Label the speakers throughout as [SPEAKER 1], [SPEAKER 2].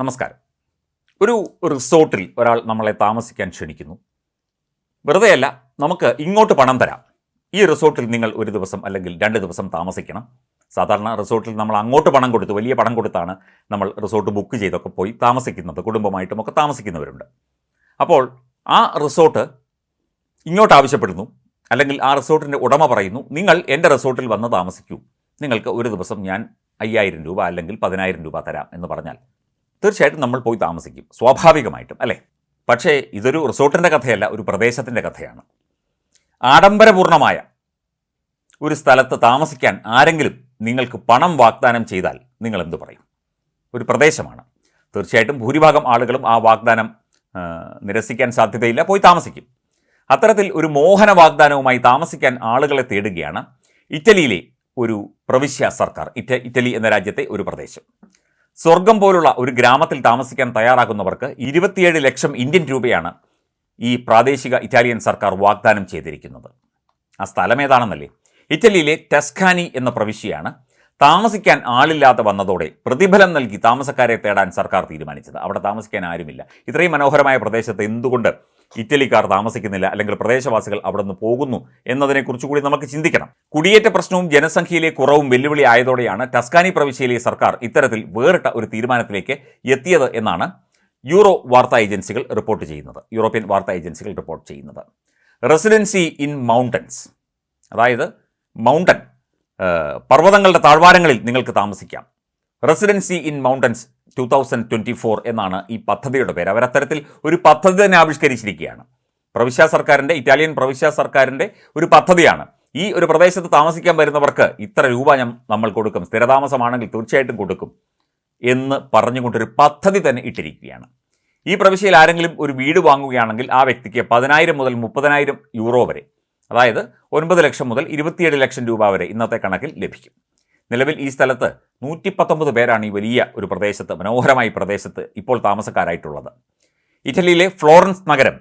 [SPEAKER 1] നമസ്കാരം. ഒരു റിസോർട്ടിൽ ഒരാൾ നമ്മളെ താമസിക്കാൻ ക്ഷണിക്കുന്നു. വെറുതെയല്ല നമുക്ക് ഇങ്ങോട്ട് പണം തരാം. ഈ റിസോർട്ടിൽ നിങ്ങൾ ഒരു ദിവസം അല്ലെങ്കിൽ രണ്ട് ദിവസം താമസിക്കണം. സാധാരണ റിസോർട്ടിൽ നമ്മൾ അങ്ങോട്ട് പണം കൊടുത്ത് വലിയ പണം കൊടുത്താണ് നമ്മൾ റിസോർട്ട് ബുക്ക് ചെയ്തൊക്കെ പോയി താമസിക്കുന്നത്. കുടുംബമായിട്ടും ഒക്കെ താമസിക്കുന്നവരുണ്ട്. അപ്പോൾ ആ റിസോർട്ട് ഇങ്ങോട്ട് ആവശ്യപ്പെടുന്നു. അല്ലെങ്കിൽ ആ റിസോർട്ടിന്റെ ഉടമ പറയുന്നു നിങ്ങൾ എന്റെ റിസോർട്ടിൽ വന്ന് താമസിക്കൂ. നിങ്ങൾക്ക് ഒരു ദിവസം ഞാൻ അയ്യായിരം രൂപ അല്ലെങ്കിൽ പതിനായിരം രൂപ തരാം എന്ന് പറഞ്ഞാൽ തീർച്ചയായിട്ടും നമ്മൾ പോയി താമസിക്കും. സ്വാഭാവികമായിട്ടും അല്ലേ? പക്ഷേ ഇതൊരു റിസോർട്ടിന്റെ കഥയല്ല ഒരു പ്രദേശത്തിന്റെ കഥയാണ്. ആഡംബരപൂർണമായ ഒരു സ്ഥലത്ത് താമസിക്കാൻ ആരെങ്കിലും നിങ്ങൾക്ക് പണം വാഗ്ദാനം ചെയ്താൽ നിങ്ങൾ എന്തു പറയും? ഒരു പ്രദേശമാണ്. തീർച്ചയായിട്ടും ഭൂരിഭാഗം ആളുകളും ആ വാഗ്ദാനം നിരസിക്കാൻ സാധ്യതയില്ല പോയി താമസിക്കും. അത്തരത്തിൽ ഒരു മോഹന വാഗ്ദാനവുമായി താമസിക്കാൻ ആളുകളെ തേടുകയാണ് ഇറ്റലിയിലെ ഒരു പ്രവിശ്യ സർക്കാർ ഇറ്റ ഇറ്റലി എന്ന രാജ്യത്തെ ഒരു പ്രദേശം. സ്വർഗം പോലുള്ള ഒരു ഗ്രാമത്തിൽ താമസിക്കാൻ തയ്യാറാകുന്നവർക്ക് ഇരുപത്തിയേഴ് ലക്ഷം ഇന്ത്യൻ രൂപയാണ് ഈ പ്രാദേശിക ഇറ്റാലിയൻ സർക്കാർ വാഗ്ദാനം ചെയ്തിരിക്കുന്നത്. ആ സ്ഥലം ഏതാണെന്നല്ലേ? ഇറ്റലിയിലെ ടെസ്ഖാനി എന്ന പ്രവിശ്യയാണ് താമസിക്കാൻ ആളില്ലാതെ വന്നതോടെ പ്രതിഫലം നൽകി താമസക്കാരെ തേടാൻ സർക്കാർ തീരുമാനിച്ചത്. അവിടെ താമസിക്കാൻ ആരുമില്ല. ഇത്രയും മനോഹരമായ പ്രദേശത്ത് എന്തുകൊണ്ട് ഇറ്റലിക്കാർ താമസിക്കുന്നില്ല? അല്ലെങ്കിൽ പ്രദേശവാസികൾ അവിടെ നിന്ന് പോകുന്നു എന്നതിനെക്കുറിച്ച് കൂടി നമുക്ക് ചിന്തിക്കണം. കുടിയേറ്റ പ്രശ്നവും ജനസംഖ്യയിലെ കുറവും വെല്ലുവിളി ആയതോടെയാണ് ടസ്കാനി പ്രവിശ്യയിലെ സർക്കാർ ഇത്തരത്തിൽ വേറിട്ട ഒരു തീരുമാനത്തിലേക്ക് എത്തിയത് എന്നാണ് യൂറോ വാർത്താ ഏജൻസികൾ റിപ്പോർട്ട് ചെയ്യുന്നത്. യൂറോപ്യൻ വാർത്താ ഏജൻസികൾ റിപ്പോർട്ട് ചെയ്യുന്നത്. റെസിഡൻസി ഇൻ മൗണ്ടൻസ് അതായത് മൗണ്ടൻ പർവതങ്ങളുടെ താഴ്വാരങ്ങളിൽ നിങ്ങൾക്ക് താമസിക്കാം. Residency in mountains two thousand twenty four എന്നാണ് ഈ പദ്ധതിയുടെ പേര്. അവരത്തരത്തിൽ ഒരു പദ്ധതി തന്നെ ആവിഷ്കരിച്ചിരിക്കുകയാണ്. പ്രവിശ്യ സർക്കാരിന്റെ ഇറ്റാലിയൻ പ്രവിശ്യ സർക്കാരിന്റെ ഒരു പദ്ധതിയാണ്. ഈ ഒരു പ്രദേശത്ത് താമസിക്കാൻ വരുന്നവർക്ക് ഇത്ര രൂപ ഞാൻ നമ്മൾ കൊടുക്കും സ്ഥിരതാമസമാണെങ്കിൽ തീർച്ചയായിട്ടും കൊടുക്കും എന്ന് പറഞ്ഞുകൊണ്ടൊരു പദ്ധതി തന്നെ ഇട്ടിരിക്കുകയാണ്. ഈ പ്രവിശ്യയിൽ ആരെങ്കിലും ഒരു വീട് വാങ്ങുകയാണെങ്കിൽ ആ വ്യക്തിക്ക് പതിനായിരം മുതൽ മുപ്പതിനായിരം യൂറോ വരെ അതായത് ഒൻപത് ലക്ഷം മുതൽ ഇരുപത്തിയേഴ് ലക്ഷം രൂപ വരെ ഇന്നത്തെ കണക്കിൽ ലഭിക്കും. നിലവിൽ ഈ സ്ഥലത്ത് നൂറ്റി പത്തൊമ്പത് പേരാണ് ഈ വലിയ ഒരു പ്രദേശത്ത് മനോഹരമായ പ്രദേശത്ത് ഇപ്പോൾ താമസക്കാരായിട്ടുള്ളത്. ഇറ്റലിയിലെ ഫ്ലോറൻസ് നഗരം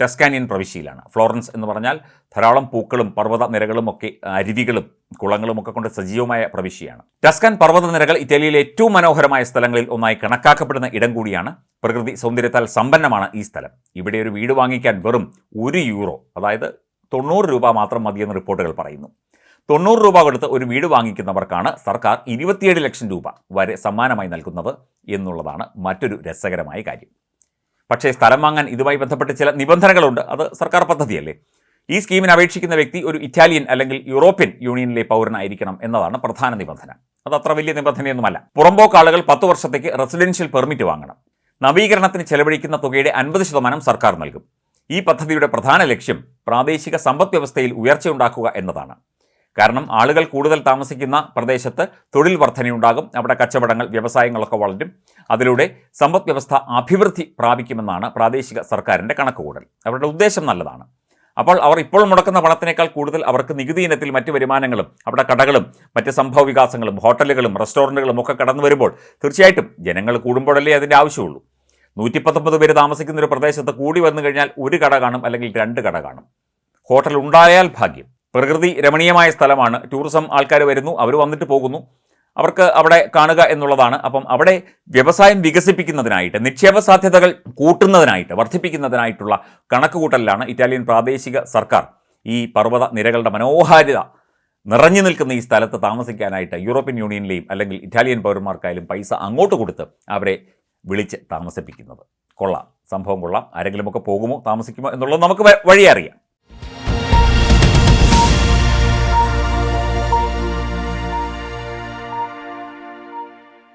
[SPEAKER 1] ടെസ്കാനിയൻ പ്രവിശ്യയിലാണ്. ഫ്ലോറൻസ് എന്ന് പറഞ്ഞാൽ ധാരാളം പൂക്കളും പർവത നിരകളും ഒക്കെ അരുവികളും കുളങ്ങളും ഒക്കെ കൊണ്ട് സജീവമായ പ്രവിശ്യയാണ്. ടസ്കൻ പർവത നിരകൾ ഇറ്റലിയിലെ ഏറ്റവും മനോഹരമായ സ്ഥലങ്ങളിൽ ഒന്നായി കണക്കാക്കപ്പെടുന്ന ഇടം കൂടിയാണ് പ്രകൃതി സൗന്ദര്യത്താൽ സമ്പന്നമാണ് ഈ സ്ഥലം. ഇവിടെ ഒരു വീട് വാങ്ങിക്കാൻ വെറും ഒരു യൂറോ അതായത് തൊണ്ണൂറ് രൂപ മാത്രം മതിയെന്ന് റിപ്പോർട്ടുകൾ പറയുന്നു. തൊണ്ണൂറ് രൂപ കൊടുത്ത് ഒരു വീട് വാങ്ങിക്കുന്നവർക്കാണ് സർക്കാർ ഇരുപത്തിയേഴ് ലക്ഷം രൂപ വരെ സമ്മാനമായി നൽകുന്നത് എന്നുള്ളതാണ് മറ്റൊരു രസകരമായ കാര്യം. പക്ഷേ സ്ഥലം വാങ്ങാൻ ഇതുമായി ബന്ധപ്പെട്ട് ചില നിബന്ധനകളുണ്ട്. അത് സർക്കാർ പദ്ധതിയല്ലേ? ഈ സ്കീമിന് അപേക്ഷിക്കുന്ന വ്യക്തി ഒരു ഇറ്റാലിയൻ അല്ലെങ്കിൽ യൂറോപ്യൻ യൂണിയനിലെ പൗരനായിരിക്കണം എന്നതാണ് പ്രധാന നിബന്ധന. അത് അത്ര വലിയ നിബന്ധനയൊന്നുമല്ല. പുറമ്പോക്ക് ആളുകൾ പത്ത് വർഷത്തേക്ക് റെസിഡൻഷ്യൽ പെർമിറ്റ് വാങ്ങണം. നവീകരണത്തിന് ചെലവഴിക്കുന്ന തുകയുടെ അൻപത് ശതമാനം സർക്കാർ നൽകും. ഈ പദ്ധതിയുടെ പ്രധാന ലക്ഷ്യം പ്രാദേശിക സമ്പദ് വ്യവസ്ഥയിൽ ഉയർച്ചയുണ്ടാക്കുക എന്നതാണ്. കാരണം ആളുകൾ കൂടുതൽ താമസിക്കുന്ന പ്രദേശത്ത് തൊഴിൽ വർധനയുണ്ടാകും. അവിടെ കച്ചവടങ്ങൾ വ്യവസായങ്ങളൊക്കെ വളരും. അതിലൂടെ സമ്പദ് വ്യവസ്ഥ അഭിവൃദ്ധി പ്രാപിക്കുമെന്നാണ് പ്രാദേശിക സർക്കാരിന്റെ കണക്കുകൂടൽ അവരുടെ ഉദ്ദേശം നല്ലതാണ്. അപ്പോൾ അവർ ഇപ്പോൾ മുടക്കുന്ന പണത്തിനേക്കാൾ കൂടുതൽ അവർക്ക് നികുതി ഇനത്തിൽ മറ്റ് വരുമാനങ്ങളും അവിടെ കടകളും മറ്റ് സംഭവ വികാസങ്ങളും ഹോട്ടലുകളും റെസ്റ്റോറന്റുകളും ഒക്കെ കടന്നു വരുമ്പോൾ തീർച്ചയായിട്ടും ജനങ്ങൾ കൂടുമ്പോഴല്ലേ അതിന്റെ ആവശ്യമുള്ളൂ. നൂറ്റി പത്തൊമ്പത് പേര് താമസിക്കുന്ന ഒരു പ്രദേശത്ത് കൂടി വന്നു കഴിഞ്ഞാൽ ഒരു കട കാണും അല്ലെങ്കിൽ രണ്ട് കട കാണും. ഹോട്ടൽ ഉണ്ടായാൽ ഭാഗ്യം. പ്രകൃതി രമണീയമായ സ്ഥലമാണ്. ടൂറിസം ആൾക്കാർ വരുന്നു അവർ വന്നിട്ട് പോകുന്നു. അവർക്ക് അവിടെ കാണുക എന്നുള്ളതാണ്. അപ്പം അവിടെ വ്യവസായം വികസിപ്പിക്കുന്നതിനായിട്ട് നിക്ഷേപ സാധ്യതകൾ കൂട്ടുന്നതിനായിട്ട് വർദ്ധിപ്പിക്കുന്നതിനായിട്ടുള്ള കണക്കുകൂട്ടലിലാണ് ഇറ്റാലിയൻ പ്രാദേശിക സർക്കാർ ഈ പർവത നിരകളുടെ മനോഹാരിത നിറഞ്ഞു നിൽക്കുന്ന ഈ സ്ഥലത്ത് താമസിക്കാനായിട്ട് യൂറോപ്യൻ യൂണിയനിലെയും അല്ലെങ്കിൽ ഇറ്റാലിയൻ പൗരന്മാർക്കായാലും പൈസ അങ്ങോട്ട് കൊടുത്ത് അവരെ വിളിച്ച് താമസിപ്പിക്കുന്നത്. കൊള്ളാം. സംഭവം കൊള്ളാം. ആരെങ്കിലുമൊക്കെ പോകുമോ താമസിക്കുമോ എന്നുള്ളത് നമുക്ക് വഴിയറിയാം.